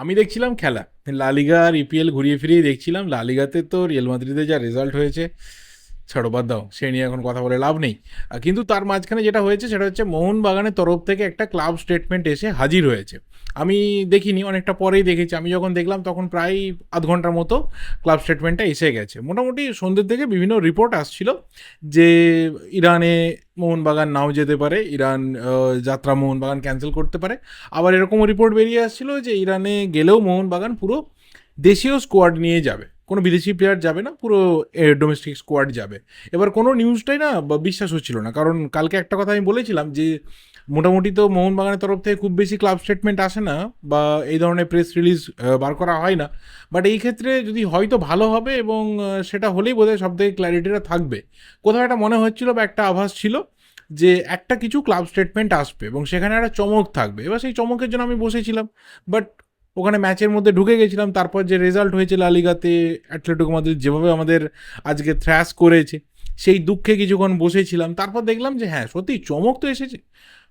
আমি দেখছিলাম খেলা। লালিগা আর ইপিএল ঘুরিয়ে ফিরিয়ে দেখছিলাম। লালিগাতে তো রিয়েল মাদ্রিদে যা রেজাল্ট হয়েছে ছাড়ো, বাদ দাও, সে নিয়ে এখন কথা বলে লাভ নেই। কিন্তু তার মাঝখানে যেটা হয়েছে, সেটা হচ্ছে মোহনবাগানের তরফ থেকে একটা ক্লাব স্টেটমেন্ট এসে হাজির হয়েছে। আমি দেখিনি, অনেকটা পরেই দেখেছি। আমি যখন দেখলাম, তখন প্রায় আধ ঘণ্টার মতো ক্লাব স্টেটমেন্টটা এসে গেছে। মোটামুটি সন্ধ্যের থেকে বিভিন্ন রিপোর্ট আসছিল যে ইরানে মোহনবাগান নাও যেতে পারে, ইরান যাত্রা মোহনবাগান ক্যান্সেল করতে পারে। আবার এরকমও রিপোর্ট বেরিয়ে আসছিল যে ইরানে গেলেও মোহনবাগান পুরো দেশীয় স্কোয়াড নিয়ে যাবে। কোনো বিদেশি প্লেয়ার যাবে না, পুরো ডোমেস্টিক স্কোয়াড যাবে। এবার কোনো নিউজটাই না বিশ্বাস হচ্ছিল না। কারণ কালকে একটা কথা আমি বলেছিলাম যে, মোটামুটি তো মোহনবাগানের তরফ থেকে খুব বেশি ক্লাব স্টেটমেন্ট আসে না, বা এই ধরনের প্রেস রিলিজ বার করা হয় না। বাট এই ক্ষেত্রে যদি হয়তো ভালো হবে এবং সেটা হলেই বোধহয় সব থেকে ক্ল্যারিটিটা থাকবে। কোথাও একটা মনে হচ্ছিল বা একটা আভাস ছিল যে, একটা কিছু ক্লাব স্টেটমেন্ট আসবে এবং সেখানে একটা চমক থাকবে। এবার সেই চমকের জন্য আমি বসেছিলাম। বাট ওখানে ম্যাচের মধ্যে ঢুকে গেছিলাম, তারপর যে রেজাল্ট হয়েছে লালিগাতে অ্যাথলেটিকো মাদ্রিদ যেভাবে আমাদের আজকে থ্র্যাশ করেছে, সেই দুঃখে কিছুক্ষণ বসেছিলাম। তারপর দেখলাম যে হ্যাঁ সত্যি চমক তো এসেছে।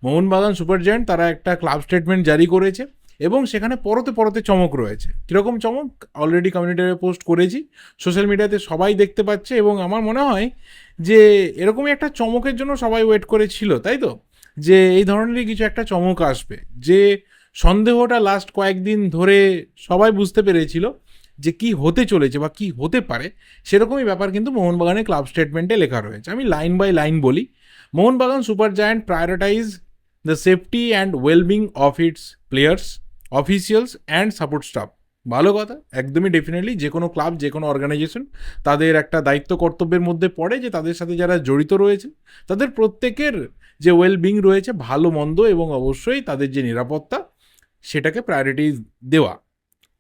মোহনবাগান সুপার জায়েন্ট তারা একটা ক্লাব স্টেটমেন্ট জারি করেছে এবং সেখানে পরতে পরতে চমক রয়েছে। কীরকম চমক? অলরেডি কমিউনিটিতে পোস্ট করেছি সোশ্যাল মিডিয়াতে সবাই দেখতে পাচ্ছে এবং আমার মনে হয় যে, এরকমই একটা চমকের জন্য সবাই ওয়েট করেছিল, তাই তো? যে, এই ধরনেরই কিছু একটা চমক আসবে। যে সন্দেহটা লাস্ট কয়েকদিন ধরে সবাই বুঝতে পেরেছিল যে কি হতে চলেছে বা কি হতে পারে। সেরকমই ব্যাপার কিন্তু মোহনবাগানের ক্লাব স্টেটমেন্টে লেখা রয়েছে। আমি লাইন বাই লাইন বলি। Mohun Bagan super giant prioritize the safety and wellbeing of its players officials and support staff ভালো কথা, একদমই ডেফিনেটলি যে কোনো ক্লাব যে কোনো অর্গানাইজেশন তাদের একটা দায়িত্ব কর্তব্যের মধ্যে পড়ে যে তাদের সাথে যারা জড়িত রয়েছে, তাদের প্রত্যেকের যে ওয়েলবিং রয়েছে, ভালো, মন্দ এবং অবশ্যই তাদের যে নিরাপত্তা সেটাকে প্রায়োরিটি দেওয়া।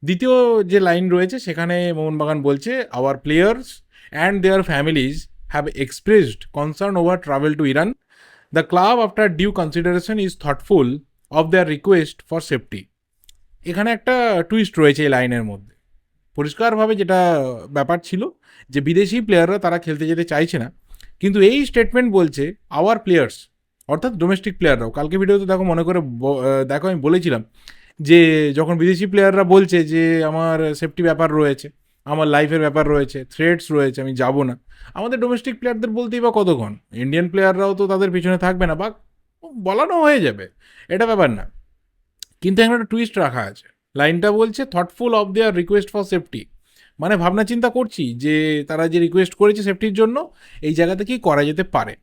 দ্বিতীয় যে লাইন রয়েছে, সেখানে মোহনবাগান বলছে our players and their families have expressed concern over travel to Iran the club after due consideration is thoughtful of their request for safety এখানে একটা টুইস্ট রয়েছে এই লাইনের মধ্যে। পরিষ্কারভাবে যেটা ব্যাপার ছিল, যে বিদেশি প্লেয়াররা তারা খেলতে যেতে চাইছে না। কিন্তু এই স্টেটমেন্ট বলছে আওয়ার প্লেয়ার্স অর্থাৎ ডোমেস্টিক প্লেয়াররাও কালকে ভিডিওতে দেখো মনে করে দেখো আমি বলেছিলাম যে, যখন বিদেশি প্লেয়াররা বলছে যে, আমার সেফটি ব্যাপার রয়েছে, আমার লাইফের ব্যাপার রয়েছে থ্রেটস রয়েছে, আমি যাব না। আমাদের ডোমেস্টিক প্লেয়ারদের বলতেই বা কতক্ষণ? ইন্ডিয়ান প্লেয়াররাও তো তাদের পিছনে থাকবে না, বা বলানো হয়ে যাবে। এটা ব্যাপার না। কিন্তু এখানে একটা টুইস্ট রাখা আছে। লাইনটা বলছে thoughtful of their request for safety মানে ভাবনা চিন্তা করছি যে, তারা যে রিকোয়েস্ট করেছে সেফটির জন্য, এই জায়গাতে কি করা যেতে পারে?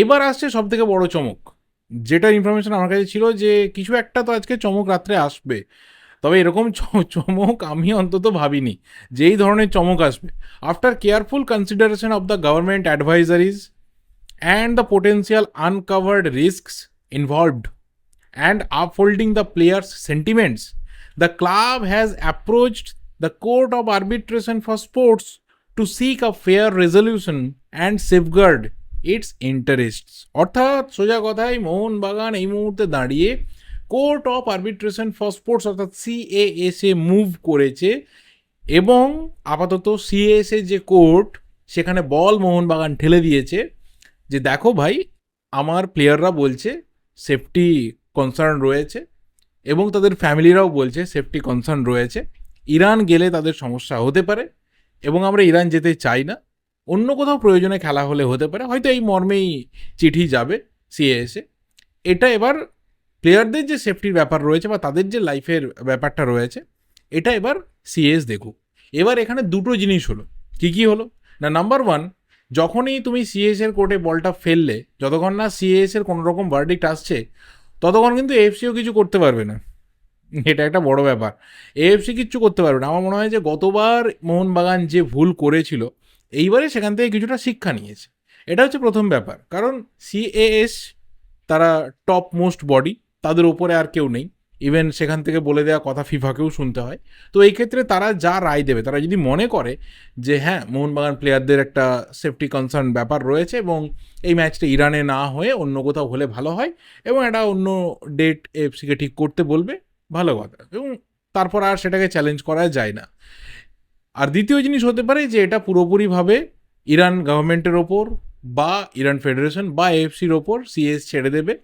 এবার আসছে সব থেকে বড় চমক। যেটা ইনফরমেশন আমার কাছে ছিল যে কিছু একটা তো আজকে চমক রাত্রে আসবে। তবে এরকম চমক আমি অন্তত ভাবিনি যে এই ধরনের চমক আসবে। After careful consideration of the government advisories and the potential uncovered risks involved and upholding the players' sentiments, the club has approached the Court of Arbitration for Sports to seek a fair resolution and safeguard its interests. অর্থাৎ সোজা কথায় মোহনবাগান এই মুহূর্তে দাঁড়িয়ে court of arbitration for sports অর্থাৎ CASA move করেছে এবং আপাতত সিএসএ যে কোর্ট সেখানে বল মোহনবাগান ঠেলে দিয়েছে। যে দেখো ভাই, আমার প্লেয়াররা বলছে সেফটি কনসার্ন রয়েছে এবং তাদের ফ্যামিলিরাও বলছে সেফটি কনসার্ন রয়েছে। ইরান গেলে তাদের সমস্যা হতে পারে এবং আমরা ইরান যেতে চাই না। অন্য কোথাও প্রয়োজনে খেলা হলে হতে পারে, হয়তো এই মর্মেই চিঠি যাবে সিএসে এটা এবার প্লেয়ারদের যে সেফটির ব্যাপার রয়েছে বা তাদের যে লাইফের ব্যাপারটা রয়েছে, এটা এবার সিএস দেখুক। এবার এখানে দুটো জিনিস হলো। কি কি হলো? না নাম্বার ওয়ান যখনই তুমি সিএস এর কোর্টে বলটা ফেললে, যতক্ষণ না সিএস এর কোনো রকম ভার্ডিক্ট আসছে, ততক্ষণ কিন্তু এফসিও কিছু করতে পারবে না। এটা একটা বড় ব্যাপার। এএফসি কিচ্ছু করতে পারবে না। আমার মনে হয় যে গতবার মোহনবাগান যে ভুল করেছিল এইবারে সেখান থেকে কিছুটা শিক্ষা নিয়েছে। এটা হচ্ছে প্রথম ব্যাপার। কারণ সিএএস তারা টপ মোস্ট বডি তাদের ওপরে আর কেউ নেই। ইভেন সেখান থেকে বলে দেওয়া কথা ফিফাকেও শুনতে হয়। তো এই ক্ষেত্রে তারা যা রায় দেবে, তারা যদি মনে করে যে হ্যাঁ মোহনবাগান প্লেয়ারদের একটা সেফটি কনসার্ন ব্যাপার রয়েছে এবং এই ম্যাচটা ইরানে না হয়ে অন্য কোথাও হলে ভালো হয় এবং এটা অন্য ডেট এফসিকে ঠিক করতে বলবে, ভালো কথা। এবং তারপর আর সেটাকে চ্যালেঞ্জ করা যায় না। আর দ্বিতীয় জিনিস হতে পারে যে এটা পুরোপুরিভাবে ইরান গভর্নমেন্টের ওপর বা ইরান ফেডারেশন বা এফসির ওপর সিএস ছেড়ে দেবে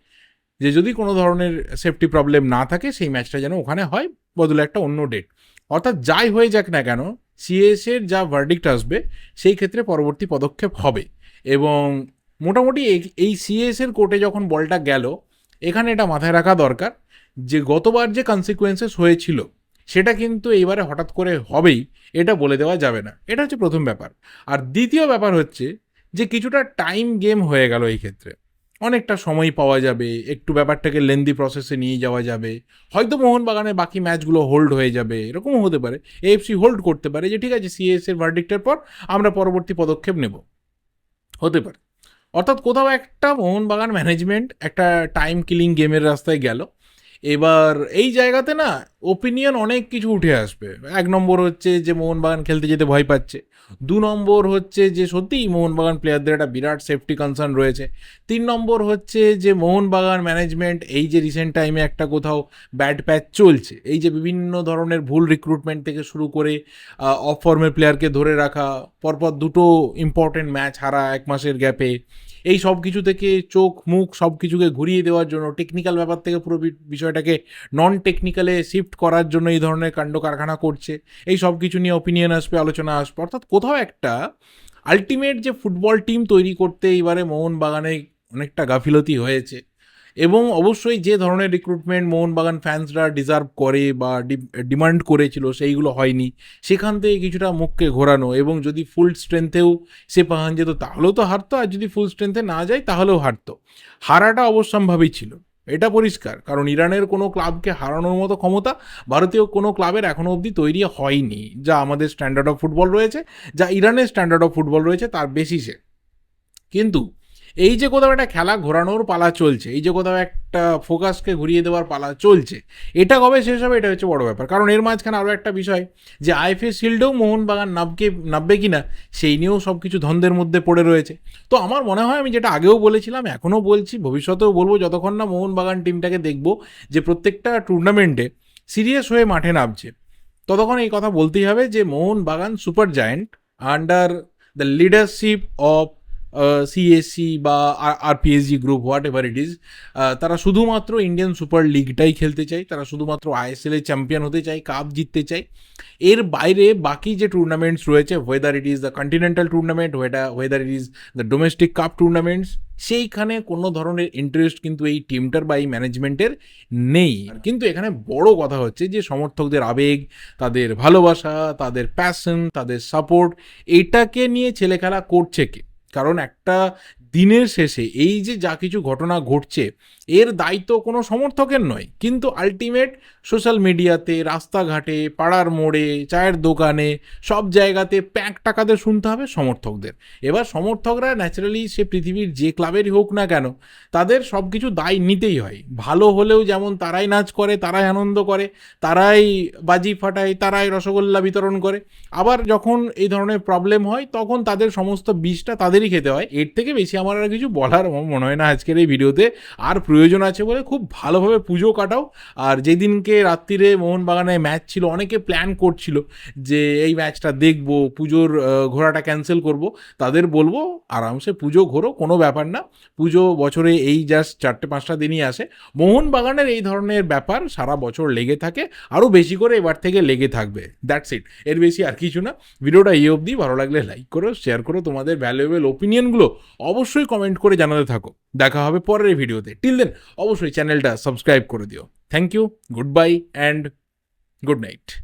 যে যদি কোনো ধরনের সেফটি প্রবলেম না থাকে, সেই ম্যাচটা যেন ওখানে হয় বদলে একটা অন্য ডেট অর্থাৎ যাই হয়ে যাক না কেন সিএস এর যা ভার্ডিক্ট আসবে, সেই ক্ষেত্রে পরবর্তী পদক্ষেপ হবে। এবং মোটামুটি এই- সিএস এর কোর্টে যখন বলটা গেল, এখানে এটা মাথায় রাখা দরকার যে গতবার যে কনসিকুয়েন্সেস হয়েছিল সেটা কিন্তু এইবারে হঠাৎ করে হবেই, এটা বলে দেওয়া যাবে না। এটা হচ্ছে প্রথম ব্যাপার। আর দ্বিতীয় ব্যাপার হচ্ছে যে কিছুটা টাইম গেম হয়ে গেল এই ক্ষেত্রে। অনেকটা সময় পাওয়া যাবে, একটু ব্যাপারটাকে লেন্দি প্রসেসে নিয়ে যাওয়া যাবে। হয়তো মোহনবাগানের বাকি ম্যাচগুলো হোল্ড হয়ে যাবে, এরকমও হতে পারে। এএফসি হোল্ড করতে পারে যে, ঠিক আছে সিএস এর ভার্ডিক্টের পর আমরা পরবর্তী পদক্ষেপ নেব। হতে পারে। অর্থাৎ কোথাও একটা মোহনবাগান ম্যানেজমেন্ট একটা টাইম কিলিং গেমের রাস্তায় গেল। এবার এই জায়গাতে না ওপিনিয়ন অনেক কিছু উঠে আসবে। এক নম্বর হচ্ছে যে মোহনবাগান খেলতে যেতে ভয় পাচ্ছে। দু নম্বর হচ্ছে যে সত্যিই মোহনবাগান প্লেয়ারদের একটা বিরাট সেফটি কনসার্ন রয়েছে। তিন নম্বর হচ্ছে যে মোহনবাগান ম্যানেজমেন্ট এই যে রিসেন্ট টাইমে একটা কোথাও ব্যাড প্যাচ চলছে, এই যে বিভিন্ন ধরনের ভুল রিক্রুটমেন্ট থেকে শুরু করে অফ ফর্মের প্লেয়ারকে ধরে রাখা, পরপর দুটো ইম্পর্টেন্ট ম্যাচ হারা এক মাসের গ্যাপে এই সব কিছু থেকে চোখ, মুখ সব কিছুকে ঘুরিয়ে দেওয়ার জন্য টেকনিক্যাল ব্যাপার থেকে পুরো বিষয়টাকে নন টেকনিক্যালে শিফট করার জন্য এই ধরনের কাণ্ড কারখানা করছে। এই সব কিছু নিয়ে অপিনিয়ন আসবে, আলোচনা আসবে। অর্থাৎ কোথাও একটা আলটিমেট যে ফুটবল টিম তৈরি করতে এইবারে মোহনবাগানে অনেকটা গাফিলতি হয়েছে। এবং অবশ্যই যে ধরনের রিক্রুটমেন্ট মোহনবাগান ফ্যান্সরা ডিজার্ভ করে বা ডিমান্ড করেছিল, সেইগুলো হয়নি। সেখান থেকে কিছুটা মুখকে ঘোরানো এবং যদি ফুল স্ট্রেংথেও সে পাহান যেত, তাহলেও তো হারতো। আর যদি ফুল স্ট্রেংথে না যায়, তাহলেও হারতো। হারাটা অবশ্যম্ভাবী ছিল। এটা পরিষ্কার। কারণ ইরানের কোনো ক্লাবকে হারানোর মতো ক্ষমতা ভারতীয় কোনো ক্লাবের এখনও অবধি তৈরি হয়নি, যা আমাদের স্ট্যান্ডার্ড অফ ফুটবল রয়েছে, যা ইরানের স্ট্যান্ডার্ড অফ ফুটবল রয়েছে, তার বেসিসে কিন্তু এই যে কোথাও একটা খেলা ঘোরানোর পালা চলছে, এই যে কোথাও একটা ফোকাসকে ঘুরিয়ে দেওয়ার পালা চলছে, এটা কবে শেষ হবে এটা হচ্ছে বড় ব্যাপার। কারণ এর মাঝখানে আরও একটা বিষয় যে আইএফএ শিল্ডেও মোহনবাগান নাবকে নাববে কি না সেই নিয়েও সব কিছু ধন্দের মধ্যে পড়ে রয়েছে। তো আমার মনে হয় আমি যেটা আগেও বলেছিলাম এখনও বলছি, ভবিষ্যতেও বলব, যতক্ষণ না মোহনবাগান টিমটাকে দেখব যে প্রত্যেকটা টুর্নামেন্টে সিরিয়াস হয়ে মাঠে নামছে, ততক্ষণ এই কথা বলতেই হবে যে Mohun Bagan super giant under the leadership of CSC বা আর PSG group whatever it is তারা শুধুমাত্র ইন্ডিয়ান সুপার লিগটাই খেলতে চায়। তারা শুধুমাত্র আইএসএল এর চ্যাম্পিয়ন হতে চায় কাপ জিততে চায়। এর বাইরে বাকি যে টুর্নামেন্টস রয়েছে whether it is the continental tournament whether it is the domestic cup tournaments সেইখানে কোনো ধরনের ইন্টারেস্ট কিন্তু এই টিমটার বা এই ম্যানেজমেন্টের নেই। কিন্তু এখানে বড় কথা হচ্ছে যে সমর্থকদের আবেগ, তাদের ভালোবাসা, তাদের প্যাশন তাদের সাপোর্ট এটাকে নিয়ে ছেলে খেলা করছে কে? কারণ একটা দিনের শেষে এই যে যা কিছু ঘটনা ঘটছে, এর দায়িত্ব কোনো সমর্থকের নয়। কিন্তু আলটিমেট সোশ্যাল মিডিয়াতে, রাস্তাঘাটে, পাড়ার মোড়ে, চায়ের দোকানে, সব জায়গাতে প্যাক টাকাতে শুনতে হবে সমর্থকদের। এবার সমর্থকরা ন্যাচারালি সে পৃথিবীর যে ক্লাবেরই হোক না কেন, তাদের সব কিছু দায় নিতেই হয়। ভালো হলেও যেমন তারাই নাচ করে, তারাই আনন্দ করে, তারাই বাজি ফাটায়, তারাই রসগোল্লা বিতরণ করে। আবার যখন এই ধরনের প্রবলেম হয়, তখন তাদের সমস্ত বিষটা তাদেরই খেতে হয়। এর থেকে বেশি আমার আর কিছু বলার মনে হয় না আজকের এই ভিডিওতে। আর প্রয়োজন আছে বলে খুব ভালোভাবে পুজো কাটাও। আর যেদিনকে রাত্রিরে মোহনবাগানে ম্যাচ ছিল, অনেকে প্ল্যান করছিল যে এই ম্যাচটা দেখব, পুজোর ঘোরাটা ক্যান্সেল করব। তাদের বলব, আরামসে পুজো ঘোরো, কোনো ব্যাপার না। পুজো বছরে এই জাস্ট চারটে, পাঁচটা দিনই আসে। মোহনবাগানের এই ধরনের ব্যাপার সারা বছর লেগে থাকে আরও বেশি করে এবার থেকে লেগে থাকবে। দ্যাটস ইট এর বেশি আর কিছু না। ভিডিওটা এই অবধি। ভালো লাগলে লাইক করো শেয়ার করো তোমাদের ভ্যালুয়েবল ওপিনিয়নগুলো অবশ্যই কমেন্ট করে জানাতে থাকো। দেখা হবে পরের ভিডিওতে। টিল দেন অবশ্যই চ্যানেলটা সাবস্ক্রাইব করে দিও। Thank you, goodbye, and good night.